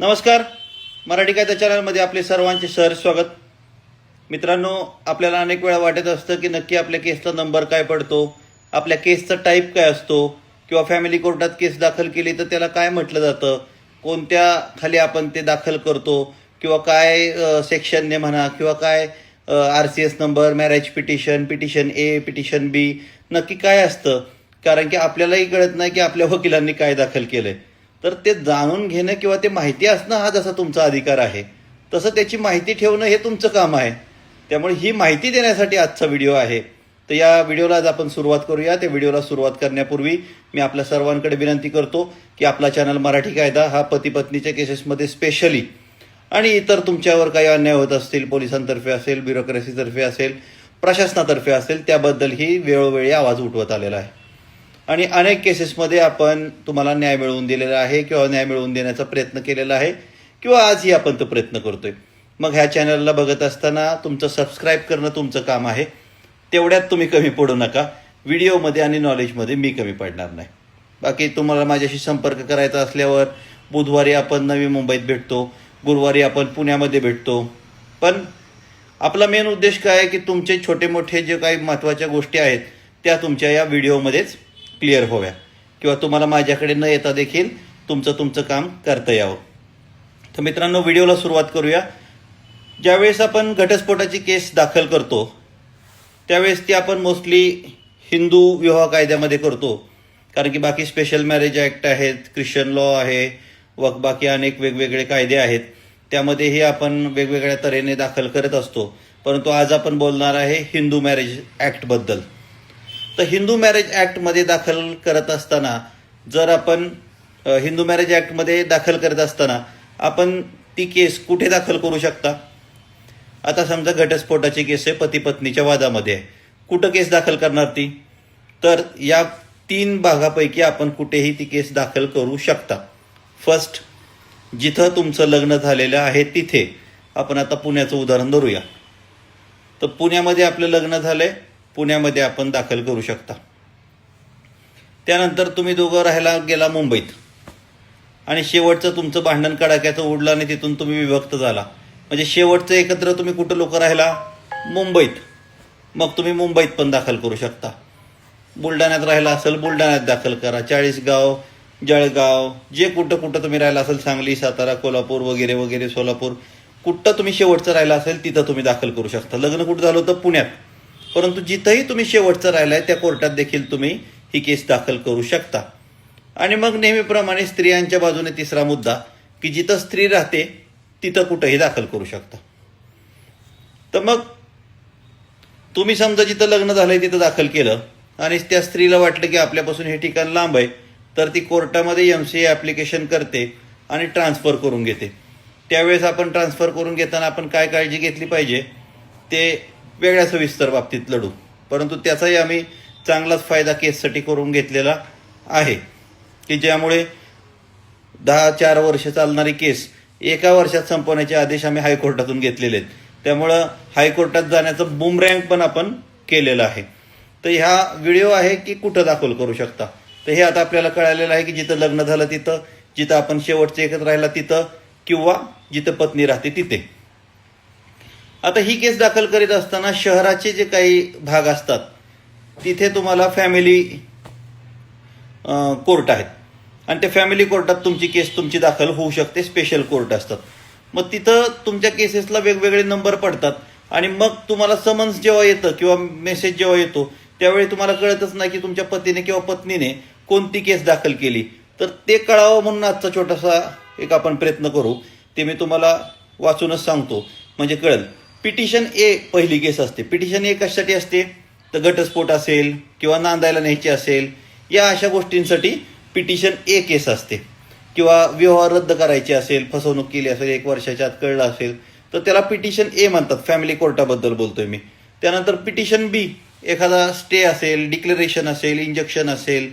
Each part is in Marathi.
नमस्कार. मराठी कायदा चॅनलमध्ये आपले सर्वांचे सर स्वागत. मित्रांनो आपल्याला अनेक वेळा वाटत असतं की नक्की आपल्या केसचा नंबर काय पडतो आपल्या केसचा टाईप काय असतो किंवा फॅमिली कोर्टात केस दाखल केली तर त्याला काय म्हटलं जातं कोणत्या खाली आपण ते दाखल करतो किंवा काय सेक्शनने म्हणा किंवा काय R C S number marriage petition petition A petition B नक्की काय असतं? कारण की आपल्यालाही कळत नाही की आपल्या वकिलांनी काय दाखल केलं आहे तर ते जाणून घेणं किंवा ते माहिती असणं हा जसा तुमचा अधिकार आहे तसं त्याची माहिती ठेवणं हे तुमचं काम आहे. त्यामुळे ही माहिती देण्यासाठी आजचा व्हिडिओ आहे. तर या व्हिडिओला आज आपण सुरुवात करूया. त्या व्हिडिओला सुरुवात करण्यापूर्वी मी आपल्या सर्वांकडे विनंती करतो की आपला चॅनल मराठी कायदा हा पती पत्नीच्या केसेसमध्ये स्पेशली आणि इतर तुमच्यावर काही अन्याय होत असतील पोलिसांतर्फे असेल ब्युरोक्रेसीतर्फे असेल प्रशासनातर्फे असेल त्याबद्दलही वेळोवेळी आवाज उठवत आलेला आहे. आणि अनेक केसेसमध्ये आपण तुम्हाला न्याय मिळवून दिलेला आहे किंवा न्याय मिळवून देण्याचा प्रयत्न केलेला आहे किंवा आजही आपण तो प्रयत्न करतोय. मग ह्या चॅनलला बघत असताना तुमचं सबस्क्राईब करणं तुमचं काम आहे. तेवढ्यात तुम्ही कमी पडू नका. व्हिडिओमध्ये आणि नॉलेजमध्ये मी कमी पडणार नाही. बाकी तुम्हाला माझ्याशी संपर्क करायचा असल्यावर बुधवारी आपण नवी मुंबईत भेटतो गुरुवारी आपण पुण्यामध्ये भेटतो. पण आपला मेन उद्देश काय आहे की तुमचे छोटे मोठे जे काही महत्त्वाच्या गोष्टी आहेत त्या तुमच्या या व्हिडिओमध्येच क्लिअर व्हाव्या किंवा तुम्हाला माझ्याकडे न येता देखील तुमचं तुमचं काम करता यावं. तर मित्रांनो व्हिडिओला सुरुवात करूया. ज्यावेळेस आपण घटस्फोटाची केस दाखल करतो त्यावेळेस ती आपण मोस्टली हिंदू विवाह कायद्यामध्ये करतो. कारण की बाकी स्पेशल मॅरेज ॲक्ट आहेत ख्रिश्चन लॉ आहे व बाकी अनेक वेगवेगळे कायदे आहेत. त्यामध्येही आपण वेगवेगळ्या तऱ्हेने दाखल करत असतो. परंतु आज आपण बोलणार आहे हिंदू मॅरेज ॲक्टबद्दल तर हिंदू मॅरेज ॲक्टमध्ये दाखल करत असताना जर आपण हिंदू मॅरेज ॲक्टमध्ये दाखल करत असताना आपण ती केस कुठे दाखल करू शकता? आता समजा घटस्फोटाची केस आहे पती पत्नीच्या वादामध्ये आहे. कुठं केस दाखल करणार ती? तर या तीन भागापैकी आपण कुठेही ती केस दाखल करू शकता. फर्स्ट जिथं तुमचं लग्न झालेलं आहे तिथे. आपण आता पुण्याचं उदाहरण धरूया. तर पुण्यामध्ये आपलं लग्न झालं आहे पुण्यामध्ये आपण दाखल करू शकता. त्यानंतर तुम्ही दोघं राहायला गेला मुंबईत. आणि शेवटचं तुमचं भांडण कडाक्याचं उडलं आणि तिथून तुम्ही विभक्त झाला. म्हणजे शेवटचं एकत्र तुम्ही कुठं लोक राहिला? मुंबईत. मग तुम्ही मुंबईत पण दाखल करू शकता. बुलढाण्यात राहिला असेल बुलढाण्यात दाखल करा. चाळीसगाव जळगाव जे कुठं कुठं तुम्ही राहिला असेल सांगली सातारा कोल्हापूर वगैरे वगैरे सोलापूर कुठं तुम्ही शेवटचं राहिला असेल तिथं तुम्ही दाखल करू शकता. लग्न कुठं झालं होतं? पुण्यात. परंतु जिथंही तुम्ही शेवटचं राहिलाय त्या कोर्टात देखील तुम्ही ही केस दाखल करू शकता. आणि मग नेहमीप्रमाणे स्त्रियांच्या बाजूने तिसरा मुद्दा की जिथं स्त्री राहते तिथं कुठंही दाखल करू शकता. तर मग तुम्ही समजा जिथं लग्न झालंय तिथं दाखल केलं आणि त्या स्त्रीला वाटलं की आपल्यापासून हे ठिकाण लांब आहे तर ती कोर्टामध्ये एम सी ए ॲप्लिकेशन करते आणि ट्रान्सफर करून घेते. त्यावेळेस आपण ट्रान्सफर करून घेताना आपण काय काळजी घेतली पाहिजे ते वेगळ्या सविस्तर बाबतीत लढू. परंतु त्याचाही आम्ही चांगलाच फायदा केससाठी करून घेतलेला आहे. की ज्यामुळे दहा चार वर्ष चालणारी केस एका वर्षात संपवण्याचे आदेश आम्ही हायकोर्टातून घेतलेले आहेत. त्यामुळं हायकोर्टात जाण्याचं बुमरँक पण आपण केलेलं आहे. तर ह्या व्हिडिओ आहे की कुठं दाखल करू शकता? तर हे आता आपल्याला कळालेलं आहे की जिथं लग्न झालं तिथं जिथं आपण शेवटचं एकत्र राहिला तिथं किंवा जिथं पत्नी राहते तिथे. आता ही केस दाखल करीत असताना शहराचे जे काही भाग असतात तिथे तुम्हाला फॅमिली कोर्ट आहेत. आणि त्या फॅमिली कोर्टात तुमची केस तुमची दाखल होऊ शकते स्पेशल कोर्ट असतात. मग तिथं तुमच्या केसेसला वेगवेगळे नंबर पडतात आणि मग तुम्हाला समन्स जेव्हा येतं किंवा मेसेज जेव्हा येतो त्यावेळी तुम्हाला कळतच नाही की तुमच्या पतीने किंवा पत्नीने कोणती केस दाखल केली. तर ते कळावं म्हणून आजचा छोटासा एक आपण प्रयत्न करू ते मी तुम्हाला वाचूनच सांगतो. म्हणजे कळेल. पिटिशन ए पहिली केस असते. पिटिशन ए कशासाठी असते? तर घटस्फोट असेल किंवा नांदायला न्यायची असेल या अशा गोष्टींसाठी पिटिशन ए केस असते. किंवा व्यवहार रद्द करायचे असेल फसवणूक केली असेल एक वर्षाच्या आत कळलं असेल तर त्याला पिटिशन ए म्हणतात. फॅमिली कोर्टाबद्दल बोलतोय मी. त्यानंतर पिटिशन बी एखादा स्टे असेल डिक्लेरेशन असेल इंजेक्शन असेल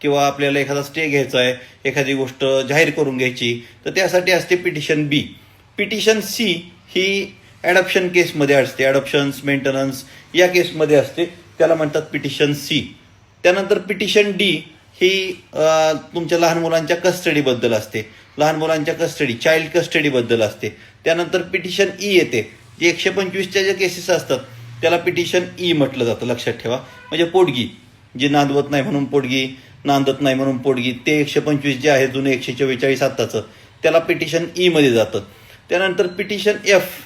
किंवा आपल्याला एखादा स्टे घ्यायचा आहे एखादी गोष्ट जाहीर करून घ्यायची तर त्यासाठी असते पिटिशन बी पिटिशन सी ही ॲडॉप्शन केसमध्ये असते. ॲडॉप्शन्स मेंटेनन्स या केसमध्ये असते. त्याला म्हणतात पिटिशन सी त्यानंतर पिटिशन डी ही तुमच्या लहान मुलांच्या कस्टडीबद्दल असते. लहान मुलांच्या कस्टडी चाइल्ड कस्टडीबद्दल असते. त्यानंतर पिटिशन ई e येते. जे एकशे पंचवीसच्या ज्या केसेस असतात त्याला पिटिशन ई e म्हटलं जातं. लक्षात ठेवा. म्हणजे पोटगी. जी नांदवत नाही म्हणून पोटगी नांदत नाही म्हणून पोटगी ते एकशे पंचवीस जे आहे जुने एकशे चव्वेचाळीस आत्ताचं त्याला पिटिशन ईमध्ये e जातं. त्यानंतर पिटिशन एफ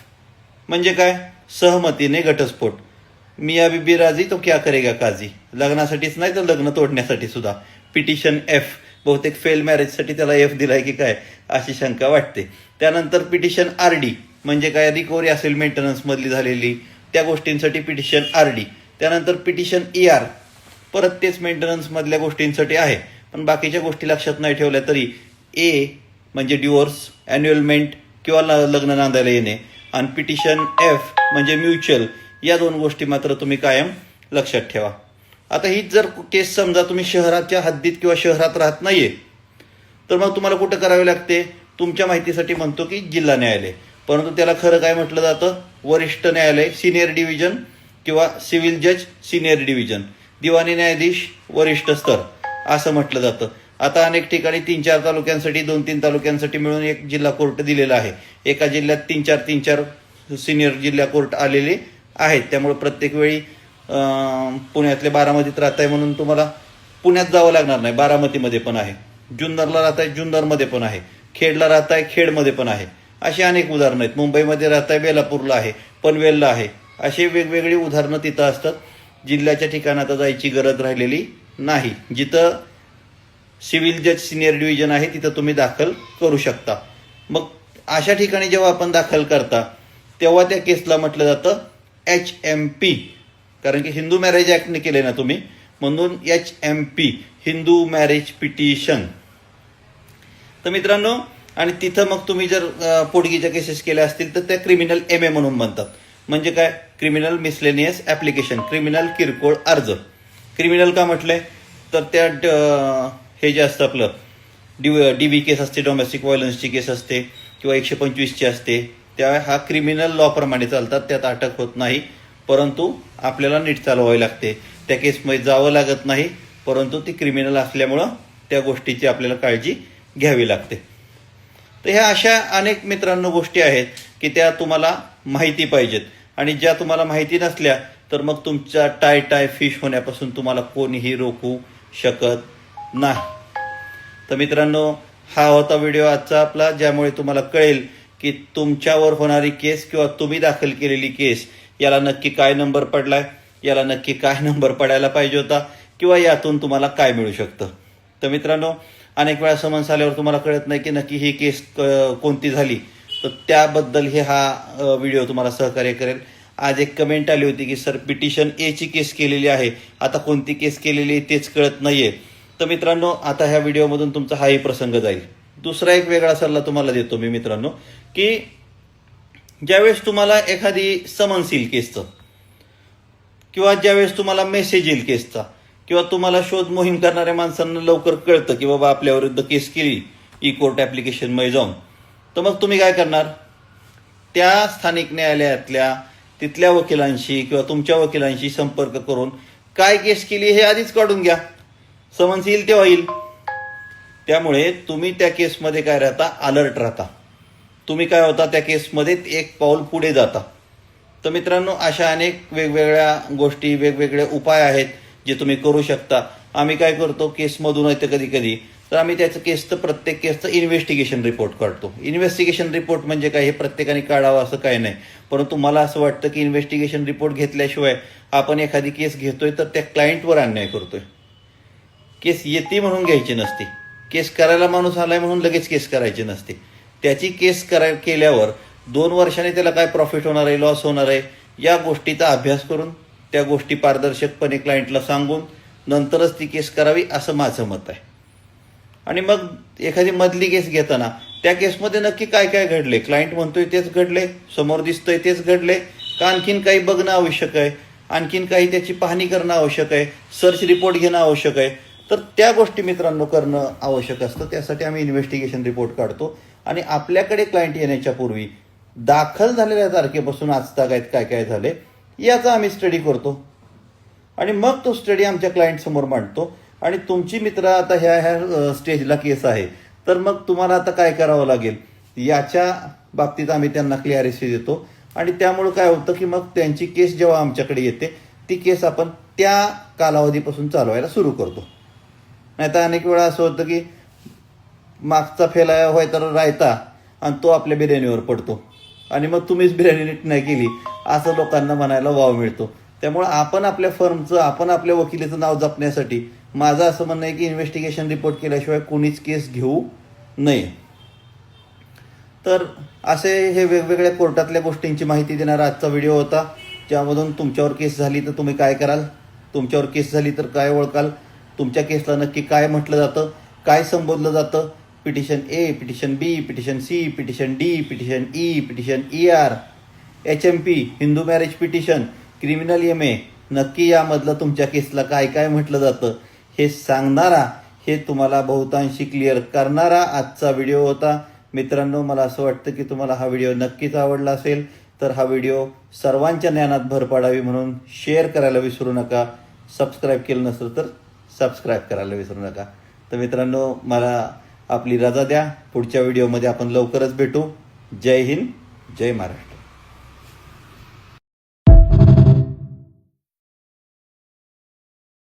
म्हणजे काय? सहमतीने घटस्फोट. मिया बिबी राजी तो क्या करेगा काजी? लग्नासाठीच नाही तर लग्न तोडण्यासाठी सुद्धा. पिटिशन एफ बहुतेक फेल मॅरेजसाठी त्याला एफ दिलाय की काय? अशी शंका वाटते. त्यानंतर पिटिशन आर डी म्हणजे काय? रिकव्हरी असेल मेंटेनन्समधली झालेली. त्या गोष्टींसाठी पिटिशन आर डी त्यानंतर पिटिशन ई आर परत तेच मेंटेनन्समधल्या गोष्टींसाठी आहे. पण बाकीच्या गोष्टी लक्षात नाही ठेवल्या तरी ए म्हणजे डिवोर्स अॅन्युअलमेंट किंवा ल- लग्न नांदायला येणे. आणि पिटिशन एफ म्हणजे म्युच्युअल या दोन गोष्टी मात्र तुम्ही कायम लक्षात ठेवा. आता हीच जर केस समजा तुम्ही शहराच्या हद्दीत किंवा शहरात राहत नाहीये तर मग तुम्हाला कुठं करावे लागते? तुमच्या माहितीसाठी म्हणतो की जिल्हा न्यायालय. परंतु त्याला खरं काय म्हटलं जातं? वरिष्ठ न्यायालय सिनियर डिव्हिजन किंवा सिव्हिल जज सिनियर डिव्हिजन. दिवाणी न्यायाधीश वरिष्ठ स्तर. असं म्हटलं जातं. आता अनेक ठिकाणी तीन चार तालुक्यांसाठी दोन तीन तालुक्यांसाठी मिळून एक जिल्हा कोर्ट दिलेला आहे. एका जिल्ह्यात तीन चार तीन चार सिनियर जिल्हा कोर्ट आलेले आहेत. त्यामुळे प्रत्येक वेळी पुण्यातले बारामतीत राहताय म्हणून तुम्हाला पुण्यात जावं लागणार नाही. बारामतीमध्ये पण आहे. जुन्नरला राहताय जुन्नरमध्ये पण आहे. खेडला राहताय खेडमध्ये पण आहे. अशी अनेक उदाहरणं आहेत. मुंबईमध्ये राहताय बेलापूरला आहे पनवेलला आहे. अशी वेगवेगळी उदाहरणं तिथं असतात. जिल्ह्याच्या ठिकाणात जायची गरज राहिलेली नाही. जिथं सिव्हिल जज सिनियर डिव्हिजन आहे तिथं तुम्ही दाखल करू शकता. मग अशा ठिकाणी जेव्हा आपण दाखल करता तेव्हा त्या केसला म्हटलं जातं एच एम पी कारण की हिंदू मॅरेज ॲक्टने केले ना तुम्ही म्हणून H M P Hindu marriage petition तर मित्रांनो आणि तिथं मग तुम्ही जर पोटगीच्या केसेस केल्या असतील तर त्या क्रिमिनल एम ए म्हणून म्हणतात. म्हणजे काय? क्रिमिनल मिसलेनियस ऍप्लिकेशन क्रिमिनल किरकोळ अर्ज. क्रिमिनल का म्हटलंय? तर त्या हे जे असतं आपलं डी डी व्ही केस असते डोमेस्टिक व्हायलन्सची केस असते किंवा एकशे पंचवीसची असते त्या हा क्रिमिनल लॉप्रमाणे चालतात त्यात अटक होत नाही परंतु आपल्याला नीट चालवावी लागते. त्या केसमध्ये जावं लागत नाही परंतु ती क्रिमिनल असल्यामुळं त्या गोष्टीची आपल्याला काळजी घ्यावी लागते. तर ह्या अशा अनेक मित्रांनो गोष्टी आहेत की त्या तुम्हाला माहिती पाहिजेत. आणि ज्या तुम्हाला माहिती नसल्या तर मग तुमच्या टाय टाय फिश होण्यापासून तुम्हाला कोणीही रोखू शकत नाही. तर मित्रांनो हा होता व्हिडिओ आजचा आपला ज्यामुळे तुम्हाला कळेल की तुमच्यावर होणारी केस किंवा तुम्ही दाखल केलेली केस याला नक्की काय नंबर पडलाय याला नक्की काय नंबर पडायला पाहिजे होता किंवा यातून तुम्हाला काय मिळू शकतं. तर मित्रांनो अनेक वेळा समन्स आल्यावर तुम्हाला कळत नाही की नक्की ही केस क- कोणती झाली. तर त्याबद्दल हे हा व्हिडिओ तुम्हाला सहकार्य करेल. आज एक कमेंट आली होती की सर पिटिशन एची केस केलेली आहे. आता कोणती केस केलेली आहे तेच कळत नाही आहे तर मित्रांनो आता ह्या व्हिडिओमधून तुमचा हाही प्रसंग जाईल. दुसरा एक वेगळा सल्ला तुम्हाला देतो मी मित्रांनो की ज्यावेळेस तुम्हाला एखादी समन्स येईल केसचं किंवा ज्यावेळेस तुम्हाला मेसेज येईल केसचा किंवा तुम्हाला शोध मोहीम करणाऱ्या माणसांना लवकर कळतं की बाबा आपल्या विरुद्ध केस केली ई कोर्ट ॲप्लिकेशनमध्ये जाऊन तर मग तुम्ही काय करणार? त्या स्थानिक न्यायालयातल्या तिथल्या वकिलांशी किंवा तुमच्या वकिलांशी संपर्क करून काय केस केली हे आधीच काढून घ्या. समन्स येईल तेव्हा येईल. त्यामुळे तुम्ही त्या केसमध्ये काय राहता? अलर्ट राहता. तुम्ही काय होता? त्या केसमध्ये एक पाऊल पुढे जाता. तर मित्रांनो अशा अनेक वेगवेगळ्या गोष्टी वेगवेगळे उपाय आहेत जे तुम्ही करू शकता. आम्ही काय करतो? केसमधून येतं कधी कधी. तर आम्ही त्याचं केसचं प्रत्येक केसचं इन्व्हेस्टिगेशन रिपोर्ट काढतो. इन्व्हेस्टिगेशन रिपोर्ट म्हणजे काय? हे प्रत्येकाने काढावं असं काही नाही. परंतु मला असं वाटतं की इन्व्हेस्टिगेशन रिपोर्ट घेतल्याशिवाय आपण एखादी केस घेतोय तर त्या क्लायंटवर अन्याय करतोय. केस येते म्हणून घ्यायची नसते. केस करायला माणूस आलाय म्हणून लगेच केस करायची नसते. त्याची केस कराय केल्यावर दोन वर्षाने त्याला काय प्रॉफिट होणार आहे लॉस होणार आहे या गोष्टीचा अभ्यास करून त्या गोष्टी पारदर्शकपणे क्लायंटला सांगून नंतरच ती केस करावी असं माझं मत आहे. आणि मग एखादी मधली केस घेताना त्या केसमध्ये नक्की काय काय घडले? क्लायंट म्हणतोय तेच घडले समोर दिसतोय तेच घडले का आणखीन काही बघणं आवश्यक आहे? आणखीन काही त्याची पाहणी करणं आवश्यक आहे? सर्च रिपोर्ट घेणं आवश्यक आहे? तर त्या गोष्टी मित्रांनो करणं आवश्यक असतं. त्यासाठी आम्ही इन्व्हेस्टिगेशन रिपोर्ट काढतो. आणि आपल्याकडे क्लायंट येण्याच्या पूर्वी दाखल झालेल्या तारखेपासून आजतागायत काय काय झाले याचा आम्ही स्टडी करतो. आणि मग तो स्टडी आमच्या क्लायंट समोर मांडतो. आणि तुमची मित्र आता ह्या ह्या स्टेजला केस आहे. तर मग तुम्हाला आता काय करावं लागेल? याच्या बाबतीत आम्ही त्यांना क्लिअरिसी देतो. आणि त्यामुळं काय होतं की मग त्यांची केस जेव्हा आमच्याकडे येते ती केस आपण त्या कालावधीपासून चालवायला सुरू करतो. नाहीतर अनेक वेळा असं होतं की मागचा फेला होय तर रायता आणि तो आपल्या बिर्याणीवर पडतो. आणि मग तुम्हीच बिर्याणी नीट नाही केली असं लोकांना म्हणायला वाव मिळतो. त्यामुळं आपण आपल्या फर्मचं आपण आपल्या वकिलीचं नाव जपण्यासाठी माझं असं म्हणणं आहे की इन्व्हेस्टिगेशन रिपोर्ट केल्याशिवाय कोणीच केस घेऊ नये. तर असे हे वेगवेगळ्या कोर्टातल्या गोष्टींची माहिती देणारा आजचा व्हिडिओ होता. ज्यामधून तुमच्यावर केस झाली तर तुम्ही काय कराल? तुमच्यावर केस झाली तर काय ओळखाल? तुमच्या केसला नक्की काय म्हटलं जातं काय संबोधलं जातं? Petition A petition B petition C petition D petition E petition E R H M P Hindu marriage petition criminal M A नक्की यामधलं तुमच्या केसला काय काय म्हटलं जातं हे सांगणारा हे तुम्हाला बहुतांशी क्लिअर करणारा आजचा व्हिडिओ होता. मित्रांनो मला असं वाटतं की तुम्हाला हा व्हिडिओ नक्कीच आवडला असेल तर हा व्हिडिओ सर्वांच्या ज्ञानात भर पाडावी म्हणून शेअर करायला विसरू नका. सबस्क्राईब केलं नसेल तर सबस्क्राईब करायला विसरू नका. तर मित्रांनो मला आपली रजा द्या. पुढच्या व्हिडिओमध्ये आपण लवकरच भेटू. जय हिंद जय महाराष्ट्र.